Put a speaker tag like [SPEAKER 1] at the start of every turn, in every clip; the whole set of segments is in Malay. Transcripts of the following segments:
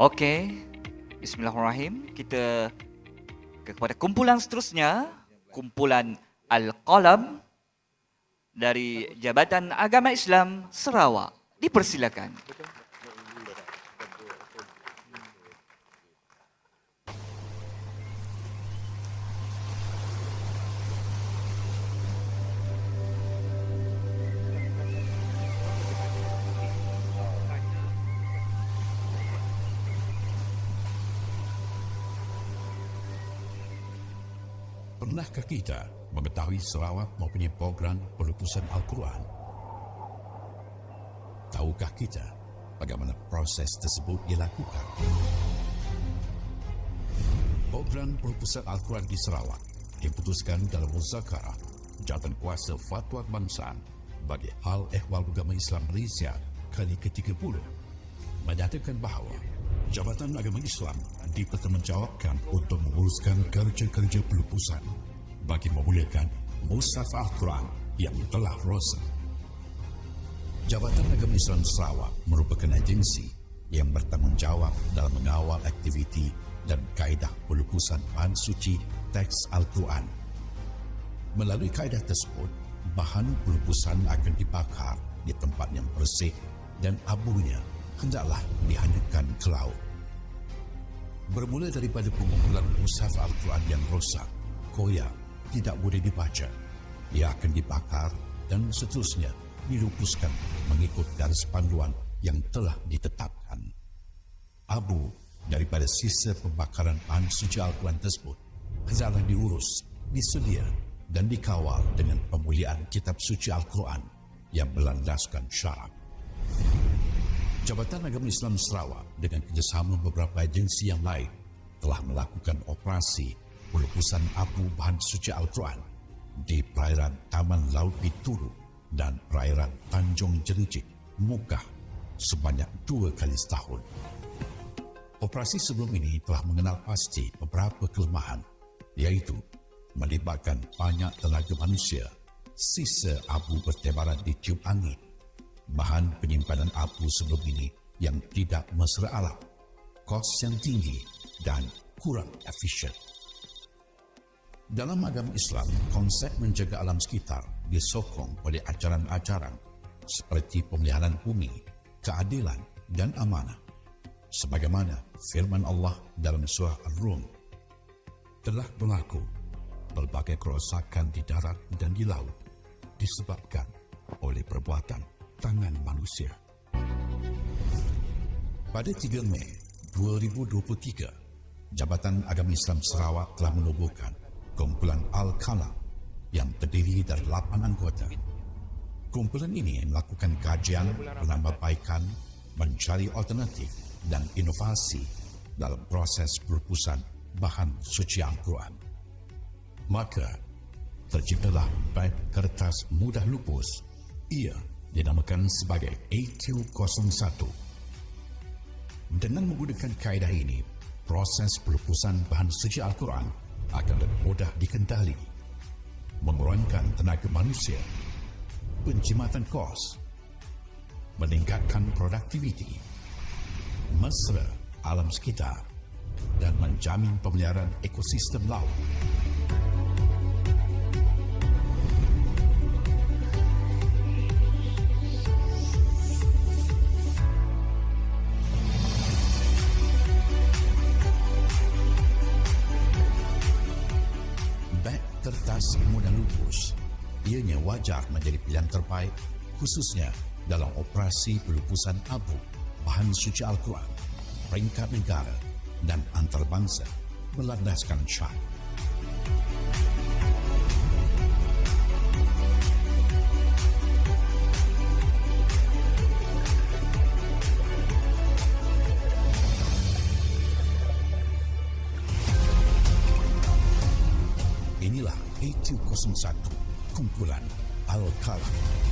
[SPEAKER 1] Okey. Bismillahirrahmanirrahim. Kita kepada kumpulan seterusnya, kumpulan Al-Qalam dari Jabatan Agama Islam Sarawak. Dipersilakan.
[SPEAKER 2] Pernahkah kita mengetahui Sarawak mempunyai program perlupusan Al-Quran? Tahukah kita bagaimana proses tersebut dilakukan? Program perlupusan Al-Quran di Sarawak diputuskan dalam muzakarah Jawatan Kuasa Fatwa Kebangsaan bagi Hal Ehwal Agama Islam Malaysia kali ke-30 menyatakan bahawa Jabatan Agama Islam dipertanggungjawabkan untuk menguruskan kerja-kerja pelupusan bagi memulakan Mushaf Al-Quran yang telah rosak. Jabatan Agama Islam Sarawak merupakan agensi yang bertanggungjawab dalam mengawal aktiviti dan kaedah pelupusan bahan suci teks Al-Quran. Melalui kaedah tersebut, bahan pelupusan akan dibakar di tempat yang bersih dan abunya hendaklah dihanyutkan ke laut. Bermula daripada pengumpulan mushaf Al-Quran yang rosak, koyak, tidak boleh dibaca. Ia akan dibakar dan seterusnya dilupuskan mengikut garis panduan yang telah ditetapkan. Abu daripada sisa pembakaran bahan suci Al-Quran tersebut hendaklah diurus, disedia dan dikawal dengan pemuliaan kitab suci Al-Quran yang berlandaskan syarat. Jabatan Agama Islam Sarawak dengan kerjasama beberapa agensi yang lain telah melakukan operasi pelupusan abu bahan suci Al-Quran di perairan Taman Laut Bituru dan perairan Tanjung Jerijik, Mukah sebanyak dua kali setahun. Operasi sebelum ini telah mengenal pasti beberapa kelemahan iaitu melibatkan banyak tenaga manusia, sisa abu bertebaran di tiup angin, bahan penyimpanan abu sebelum ini yang tidak mesra alam, kos yang tinggi dan kurang efisien. Dalam agama Islam, konsep menjaga alam sekitar disokong oleh ajaran-ajaran seperti pemeliharaan bumi, keadilan dan amanah. Sebagaimana firman Allah dalam surah Ar-Rum, telah berlaku berbagai kerosakan di darat dan di laut disebabkan oleh perbuatan tangan manusia. Pada 3 Mei 2023, Jabatan Agama Islam Sarawak telah menubuhkan kumpulan Al-Kalam yang terdiri dari 8 anggota. Kumpulan ini melakukan kajian penambahbaikan, mencari alternatif dan inovasi dalam proses perupusan bahan suci Al-Quran. Maka, terciptalah beg kertas mudah lupus. Ia dinamakan sebagai AQ01. Dengan menggunakan kaedah ini, proses pelupusan bahan suci Al-Quran akan lebih mudah dikendali, mengurangkan tenaga manusia, pencimatan kos, meningkatkan produktiviti, mesra alam sekitar dan menjamin pemeliharaan ekosistem laut. beg kertas mudah lupus. Ianya wajar menjadi pilihan terbaik khususnya dalam operasi pelupusan abu, bahan suci Al-Quran, peringkat negara dan antarabangsa melandaskan syarikat. CQ01 Kumpulan Al-Qadhi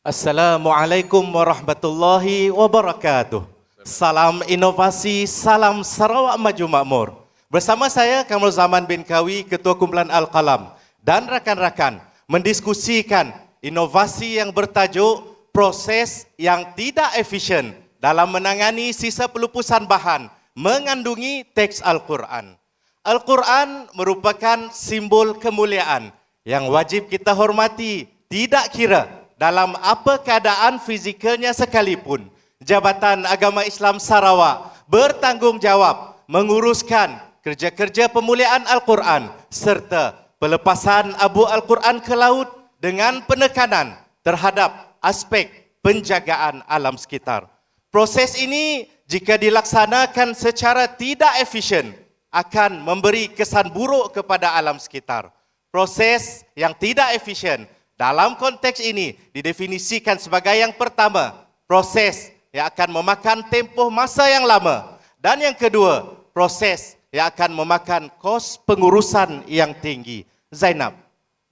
[SPEAKER 3] Assalamualaikum warahmatullahi wabarakatuh. Salam inovasi, salam Sarawak Maju Makmur. Bersama saya Kamrul Zaman bin Kawi, Ketua Kumpulan Al-Qalam dan rakan-rakan mendiskusikan inovasi yang bertajuk proses yang tidak efisien dalam menangani sisa pelupusan bahan mengandungi teks Al-Quran. Al-Quran merupakan simbol kemuliaan yang wajib kita hormati tidak kira dalam apa keadaan fizikalnya sekalipun. Jabatan Agama Islam Sarawak bertanggungjawab menguruskan kerja-kerja pemuliaan Al-Quran serta pelepasan abu Al-Quran ke laut dengan penekanan terhadap aspek penjagaan alam sekitar. Proses ini jika dilaksanakan secara tidak efisien akan memberi kesan buruk kepada alam sekitar. Proses yang tidak efisien dalam konteks ini didefinisikan sebagai yang pertama, proses yang akan memakan tempoh masa yang lama dan yang kedua, proses yang akan memakan kos pengurusan yang tinggi. Zainab,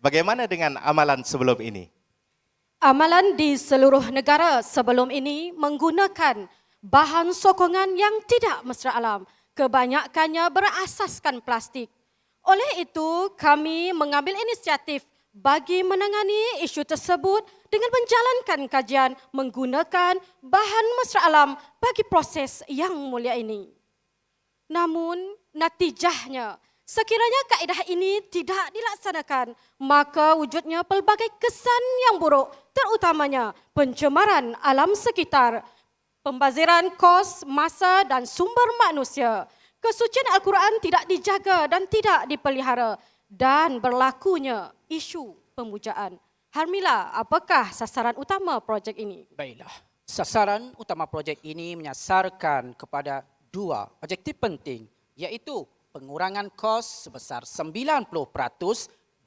[SPEAKER 3] bagaimana dengan amalan sebelum ini?
[SPEAKER 4] Amalan di seluruh negara sebelum ini menggunakan bahan sokongan yang tidak mesra alam. Kebanyakannya berasaskan plastik. Oleh itu, kami mengambil inisiatif bagi menangani isu tersebut dengan menjalankan kajian menggunakan bahan mesra alam bagi proses yang mulia ini. Namun, natijahnya, sekiranya kaedah ini tidak dilaksanakan, maka wujudnya pelbagai kesan yang buruk, terutamanya pencemaran alam sekitar, pembaziran kos, masa dan sumber manusia. Kesucian Al-Quran tidak dijaga dan tidak dipelihara dan berlakunya isu pemujaan. Harmila, apakah sasaran utama projek ini?
[SPEAKER 5] Baiklah. Sasaran utama projek ini menyasarkan kepada dua objektif penting iaitu pengurangan kos sebesar 90%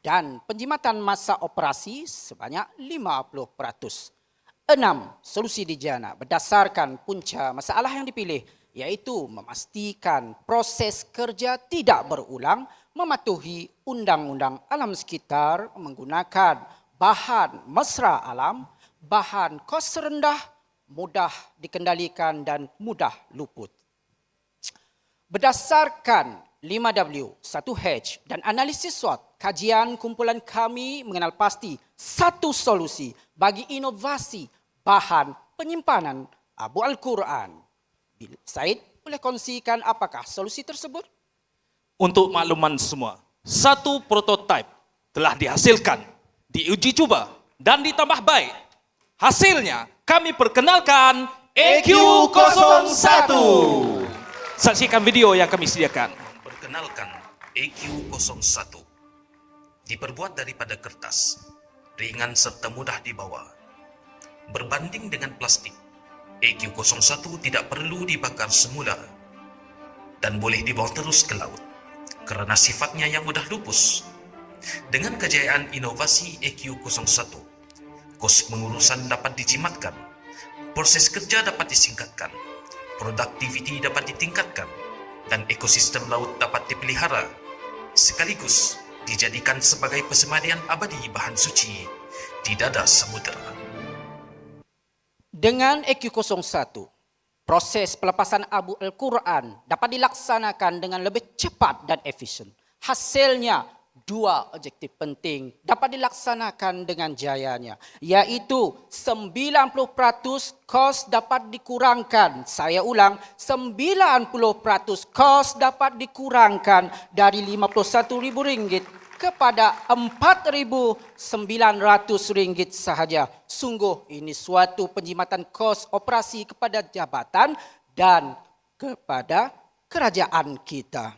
[SPEAKER 5] dan penjimatan masa operasi sebanyak 50%. Enam, solusi dijana berdasarkan punca masalah yang dipilih iaitu memastikan proses kerja tidak berulang, mematuhi undang-undang alam sekitar menggunakan bahan mesra alam, bahan kos rendah, mudah dikendalikan dan mudah luput. Berdasarkan 5W, 1H dan analisis SWOT, kajian kumpulan kami mengenal pasti satu solusi bagi inovasi bahan penyimpanan Abu Al-Quran. Said, boleh kongsikan apakah solusi tersebut?
[SPEAKER 6] Untuk makluman semua, satu prototipe telah dihasilkan, diuji cuba dan ditambah baik. Hasilnya kami perkenalkan EQ01. Saksikan video yang kami sediakan.
[SPEAKER 7] Perkenalkan EQ01 Diperbuat daripada kertas Ringan serta mudah dibawa Berbanding dengan plastik EQ01 tidak perlu dibakar semula Dan boleh dibawa terus ke laut Kerana sifatnya yang mudah lupus Dengan kejayaan inovasi EQ01 Kos pengurusan dapat dijimatkan Proses kerja dapat disingkatkan produktiviti dapat ditingkatkan dan ekosistem laut dapat dipelihara sekaligus dijadikan sebagai persemadian abadi bahan suci di dada samudera.
[SPEAKER 5] Dengan EQ01, proses pelepasan Abu Al-Quran dapat dilaksanakan dengan lebih cepat dan efisien. Hasilnya, dua objektif penting dapat dilaksanakan dengan jayanya, iaitu 90% kos dapat dikurangkan. Saya ulang, 90% kos dapat dikurangkan dari RM51,000 kepada RM4,900 sahaja. Sungguh ini suatu penjimatan kos operasi kepada jabatan dan kepada kerajaan kita.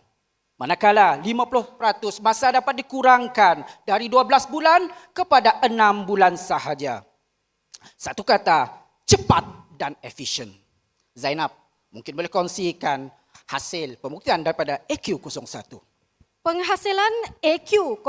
[SPEAKER 5] Manakala 50% masa dapat dikurangkan dari 12 bulan kepada 6 bulan sahaja. Satu kata, cepat dan efisien. Zainab, mungkin boleh kongsikan hasil pembuktian daripada EQ01.
[SPEAKER 4] Penghasilan AQ01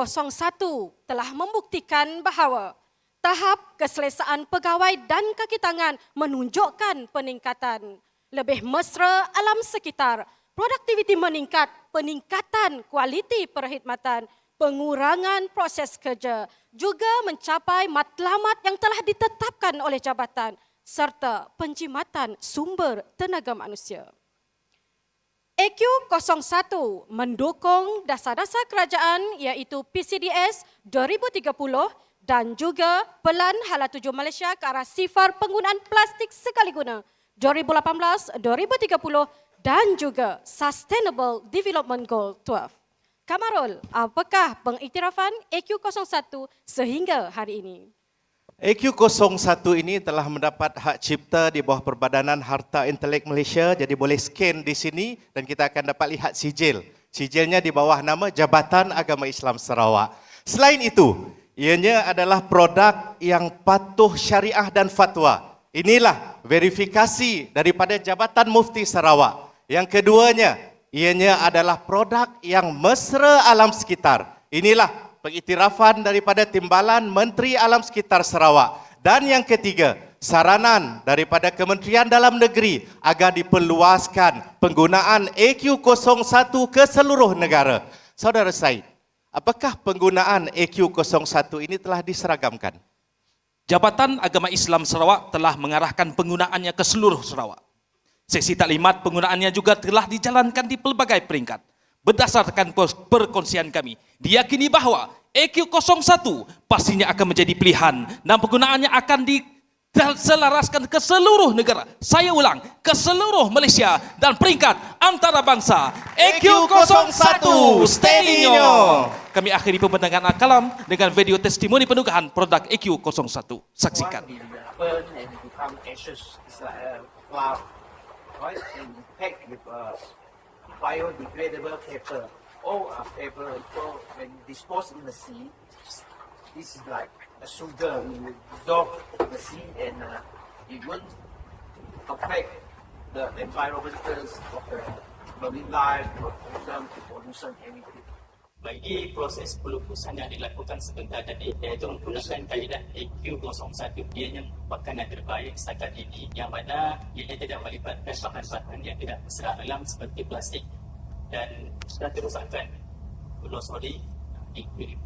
[SPEAKER 4] telah membuktikan bahawa tahap keselesaan pegawai dan kaki tangan menunjukkan peningkatan. Lebih mesra alam sekitar, produktiviti meningkat, peningkatan kualiti perkhidmatan pengurangan proses kerja, juga mencapai matlamat yang telah ditetapkan oleh jabatan serta penjimatan sumber tenaga manusia. AQ01 mendukung dasar-dasar kerajaan iaitu PCDS 2030 dan juga Pelan Hala Tuju Malaysia ke arah sifar penggunaan plastik sekali guna 2018-2030 dan juga Sustainable Development Goal 12. Kamarul, apakah pengiktirafan AQ01 sehingga hari ini?
[SPEAKER 3] AQ01 ini telah mendapat hak cipta di bawah Perbadanan Harta Intelek Malaysia jadi boleh scan di sini dan kita akan dapat lihat sijil. Sijilnya di bawah nama Jabatan Agama Islam Sarawak. Selain itu, ianya adalah produk yang patuh syariah dan fatwa. Inilah verifikasi daripada Jabatan Mufti Sarawak. Yang keduanya, ianya adalah produk yang mesra alam sekitar. Inilah pengiktirafan daripada Timbalan Menteri Alam Sekitar Sarawak. Dan yang ketiga, saranan daripada Kementerian Dalam Negeri agar diperluaskan penggunaan AQ01 ke seluruh negara. Saudara Said, apakah penggunaan AQ01 ini telah diseragamkan?
[SPEAKER 6] Jabatan Agama Islam Sarawak telah mengarahkan penggunaannya ke seluruh Sarawak. Sesi taklimat penggunaannya juga telah dijalankan di pelbagai peringkat. Berdasarkan perkongsian kami, diyakini bahawa AQ01 pastinya akan menjadi pilihan dan penggunaannya akan diselaraskan ke seluruh negara. Saya ulang, ke seluruh Malaysia dan peringkat antarabangsa. AQ01 Steadinyo. Kami akhiri pembentangan al-kalam dengan video testimoni penugahan produk AQ01. Saksikan.
[SPEAKER 8] uh, biodegradable paper. All are paper. When disposed in the sea, this is like a sugar. We in the sea and uh, it won't affect the environmentals of the marine life, pollution, pollution, anything.
[SPEAKER 9] Bagi proses pelupusan yang dilakukan sebentar tadi iaitu menggunakan kaedah AQ01 ianya merupakan yang terbaik setakat ini yang mana ianya tidak melibatkan bahan-bahan yang tidak mesra alam seperti plastik dan sudah terus akan berlosori liquid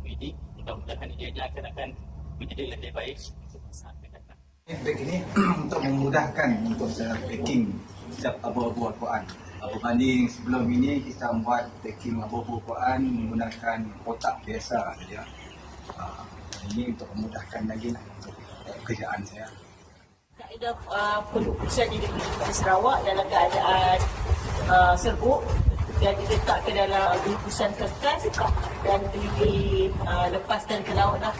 [SPEAKER 9] mudah-mudahan ianya akan akan menjadi lebih baik.
[SPEAKER 10] Bag ini untuk memudahkan untuk saya packing setiap abu-abu Al-Quran. Uh, Berbanding sebelum ini kita membuat packing abu-abu Al-Quran menggunakan kotak biasa saja. Uh, ini untuk memudahkan lagi lah untuk uh, kerjaan saya.
[SPEAKER 11] kaedah uh, pelupusan di di Sarawak dalam keadaan uh, serbuk dan diletakkan dalam bungkusan kertas dan dilepaskan ke laut lah.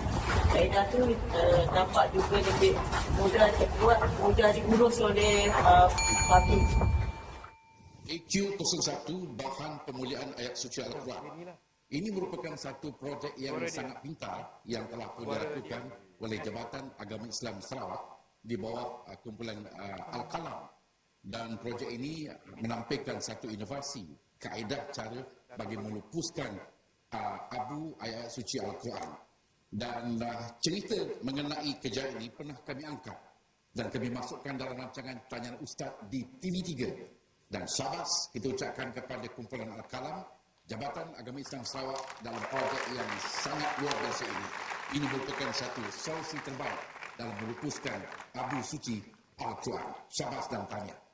[SPEAKER 11] Kaedah tu uh, nampak juga lebih mudah dibuat, mudah diurus oleh uh, public.
[SPEAKER 2] AQ01 Bahan Pemuliaan Ayat Suci Al-Quran. Ini merupakan satu projek yang sangat pintar yang telah pun dilakukan oleh Jabatan Agama Islam Sarawak di bawah uh, kumpulan uh, Al-Qalam. Dan projek ini menampilkan satu inovasi, kaedah cara bagi melupuskan uh, abu ayat suci Al-Quran. Dan uh, cerita mengenai kejayaan ini pernah kami angkat dan kami masukkan dalam rancangan tanyaan ustaz di TV3 dan syabas kita ucapkan kepada kumpulan Al-Kalam Jabatan Agama Islam Sarawak dalam projek yang sangat luar biasa ini. Ini merupakan satu solusi terbaik dalam melupuskan abu suci Al-Quran. Syabas dan tahniah.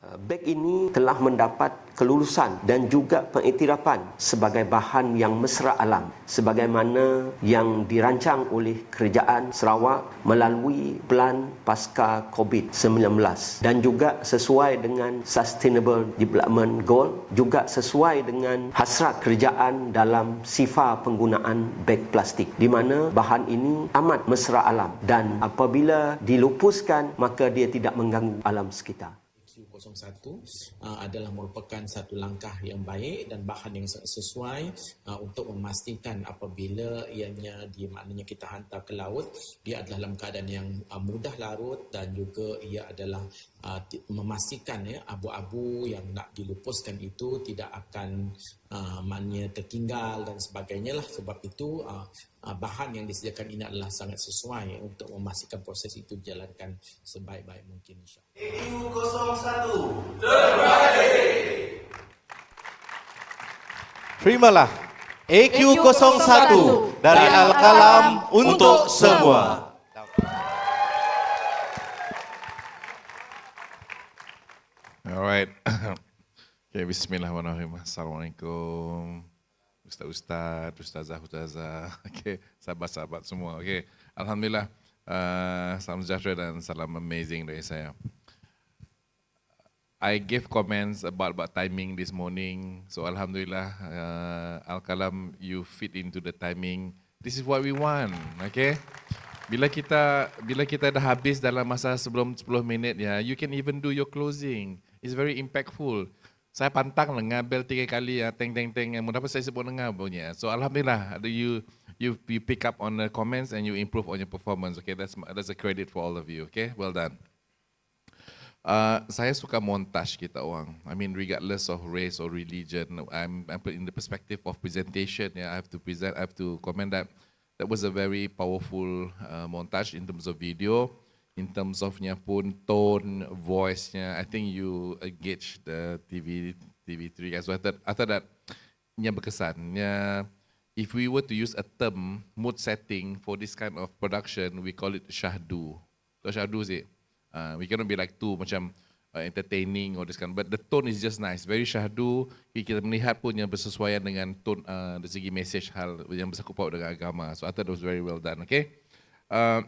[SPEAKER 12] Uh, Beg ini telah mendapat kelulusan dan juga pengiktirafan sebagai bahan yang mesra alam sebagaimana yang dirancang oleh Kerajaan Sarawak melalui Pelan Pasca COVID-19 dan juga sesuai dengan Sustainable Development Goal juga sesuai dengan hasrat kerajaan dalam sifar penggunaan beg plastik di mana bahan ini amat mesra alam dan apabila dilupuskan maka dia tidak mengganggu alam sekitar.
[SPEAKER 13] Q01 uh, adalah merupakan satu langkah yang baik dan bahan yang sesuai uh, untuk memastikan apabila ianya di maknanya kita hantar ke laut dia adalah dalam keadaan yang uh, mudah larut dan juga ia adalah uh, ti- memastikan ya abu-abu yang nak dilupuskan itu tidak akan uh, maknanya tertinggal dan sebagainya lah. Sebab itu uh, bahan yang disediakan ini adalah sangat sesuai untuk memastikan proses itu dijalankan sebaik-baik mungkin insyaAllah.
[SPEAKER 3] AQ01 Terimalah AQ01 dari Al-Qalam untuk semua.
[SPEAKER 14] Alright. okay, bismillahirrahmanirrahim. Assalamualaikum. Ustaz-ustaz, ustazah, ustazah. Okay, sahabat-sahabat semua. Okay, Alhamdulillah. Uh, salam sejahtera dan salam amazing dari saya. I gave comments about about timing this morning. So Alhamdulillah, uh, Al-Kalam, you fit into the timing. This is what we want, okay? Bila kita bila kita dah habis dalam masa sebelum 10 minit ya, you can even do your closing. It's very impactful. Saya pantang dengar bel tiga kali ya, teng teng teng. Mudah saya sebut dengar bunyi. So alhamdulillah, you you you pick up on the comments and you improve on your performance. Okay, that's that's a credit for all of you. Okay, well done. Uh, saya suka montage kita orang. I mean, regardless of race or religion, I'm, I'm in the perspective of presentation. Yeah, I have to present. I have to comment that that was a very powerful uh, montage in terms of video, in terms of nya pun tone, voice nya. I think you engage the TV TV3 guys. So I thought I thought that nya berkesan. Nya if we were to use a term mood setting for this kind of production, we call it shahdu. So shahdu is it? Uh, we cannot be like too macam uh, entertaining or this kind. But the tone is just nice, very syahdu. Kita melihat pun yang bersesuaian dengan tone uh, dari segi message hal yang bersangkut paut dengan agama. So I thought it was very well done. Okay. Uh,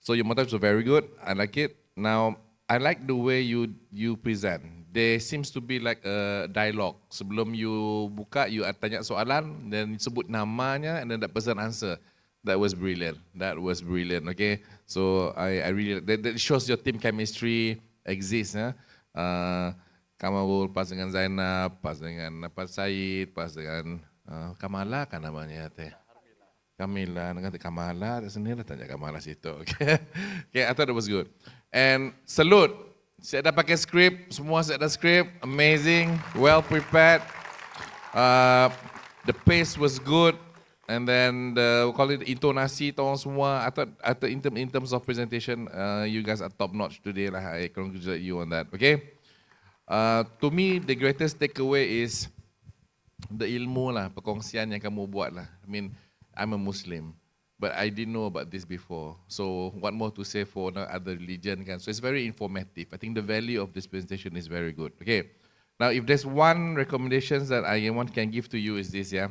[SPEAKER 14] so your montage was very good. I like it. Now I like the way you you present. There seems to be like a dialogue. Sebelum you buka, you tanya soalan, then sebut namanya, and then that person answer. That was brilliant. That was brilliant. Okay, so I, I really that, that shows your team chemistry exists. Ya. Uh, Kamal pas dengan Zainab, pas dengan pas Said, pas dengan uh, Kamala kan namanya teh. Kamila, dengan Kamala, sendiri tanya Kamala situ. Okay, okay, I thought it was good. And salute, saya dah pakai script, semua saya dah script, amazing, well prepared. Uh, the pace was good. And then the call it intonasi tolong semua. I thought, I thought in, term, in terms of presentation, uh, you guys are top notch today lah. I congratulate you on that. Okay. Uh, to me, the greatest takeaway is the ilmu lah, perkongsian yang kamu buat lah. I mean, I'm a Muslim, but I didn't know about this before. So what more to say for other religion kan? So it's very informative. I think the value of this presentation is very good. Okay. Now, if there's one recommendations that I want can give to you is this, yeah.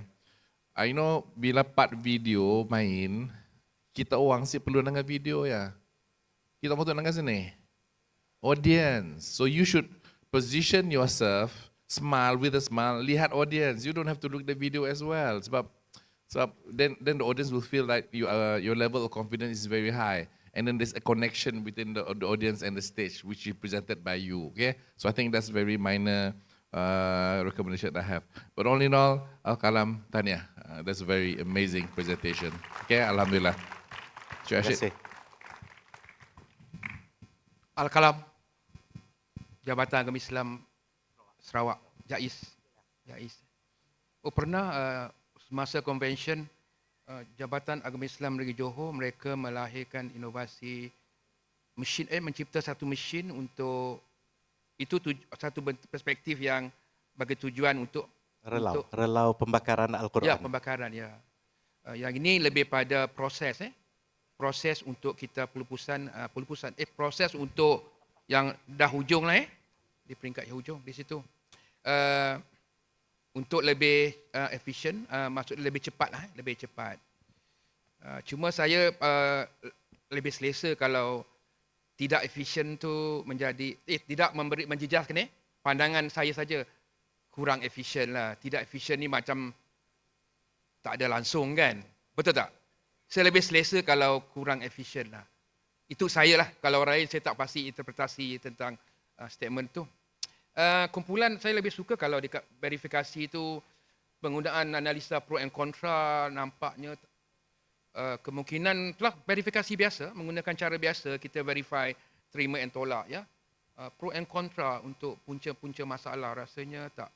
[SPEAKER 14] I know bila part video main, kita orang si perlu dengar video ya. Kita mahu dengar sini. Audience. So you should position yourself, smile with a smile, lihat audience. You don't have to look the video as well. Sebab sebab then then the audience will feel like you uh, your level of confidence is very high. And then there's a connection between the, the audience and the stage, which is presented by you. Okay, so I think that's very minor uh, recommendation I have. But all in all, Al Kalam, Tanya, uh, that's a very amazing presentation. Okay, Alhamdulillah. Terima kasih.
[SPEAKER 15] Al-Kalam Jabatan Agama Islam Sarawak Jais Jais Oh pernah uh, semasa convention uh, Jabatan Agama Islam Negeri Johor mereka melahirkan inovasi mesin eh mencipta satu mesin untuk itu tuj, satu perspektif yang bagi tujuan untuk
[SPEAKER 3] Relau,
[SPEAKER 15] untuk,
[SPEAKER 3] relau pembakaran Al-Quran.
[SPEAKER 15] Ya, pembakaran ya. Uh, yang ini lebih pada proses eh. Proses untuk kita pelupusan uh, pelupusan eh proses untuk yang dah hujung lah eh di peringkat yang hujung di situ. Uh, untuk lebih uh, efisien, uh, maksud lebih cepat lah, eh, lebih cepat. Uh, cuma saya uh, lebih selesa kalau tidak efisien tu menjadi eh tidak memberi menjejaskan eh pandangan saya saja kurang efisien lah. Tidak efisien ni macam tak ada langsung kan. Betul tak? Saya lebih selesa kalau kurang efisien lah. Itu saya lah. Kalau orang lain saya tak pasti interpretasi tentang uh, statement tu. Uh, kumpulan saya lebih suka kalau dekat verifikasi tu penggunaan analisa pro and contra nampaknya uh, kemungkinan telah verifikasi biasa menggunakan cara biasa kita verify terima and tolak ya. Uh, pro and contra untuk punca-punca masalah rasanya tak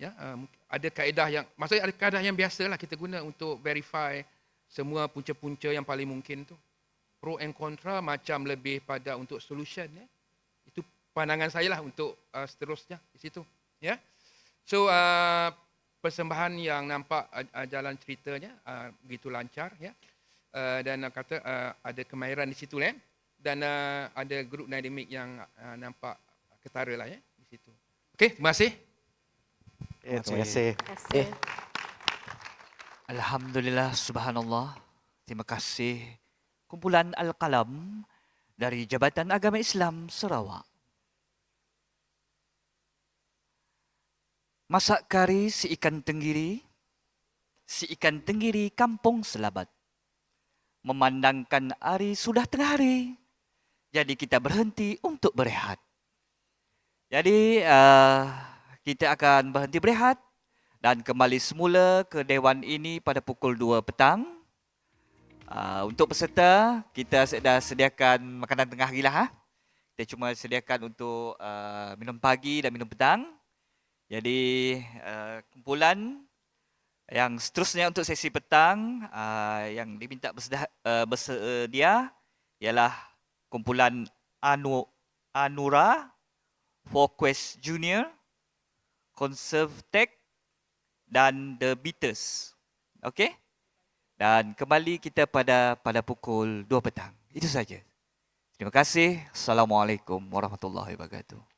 [SPEAKER 15] ya uh, ada kaedah yang maksudnya ada kaedah yang biasalah kita guna untuk verify semua punca-punca yang paling mungkin tu pro and contra macam lebih pada untuk solution ya itu pandangan saya lah untuk uh, seterusnya di situ ya So uh, persembahan yang nampak uh, uh, jalan ceritanya uh, begitu lancar ya. Uh, dan uh, kata uh, ada kemahiran di situ ya. Dan uh, ada grup dinamik yang uh, nampak ketara lah ya di situ. Okey, terima kasih.
[SPEAKER 3] Eh, terima kasih.
[SPEAKER 5] Eh,
[SPEAKER 1] Alhamdulillah, subhanallah. Terima kasih. Kumpulan Al-Qalam dari Jabatan Agama Islam Sarawak. Masak kari si ikan tenggiri, si ikan tenggiri kampung selabat. Memandangkan hari sudah tengah hari, jadi kita berhenti untuk berehat. Jadi uh, kita akan berhenti berehat dan kembali semula ke Dewan ini pada pukul 2 petang. Uh, untuk peserta, kita dah sediakan makanan tengah hari lah. Ha? Kita cuma sediakan untuk uh, minum pagi dan minum petang. Jadi uh, kumpulan yang seterusnya untuk sesi petang uh, yang diminta bersedia, uh, bersedia ialah kumpulan Anu Anura, Foquest Junior, Conserve Tech dan The Beaters. Okey? Dan kembali kita pada pada pukul 2 petang. Itu saja. Terima kasih. Assalamualaikum warahmatullahi wabarakatuh.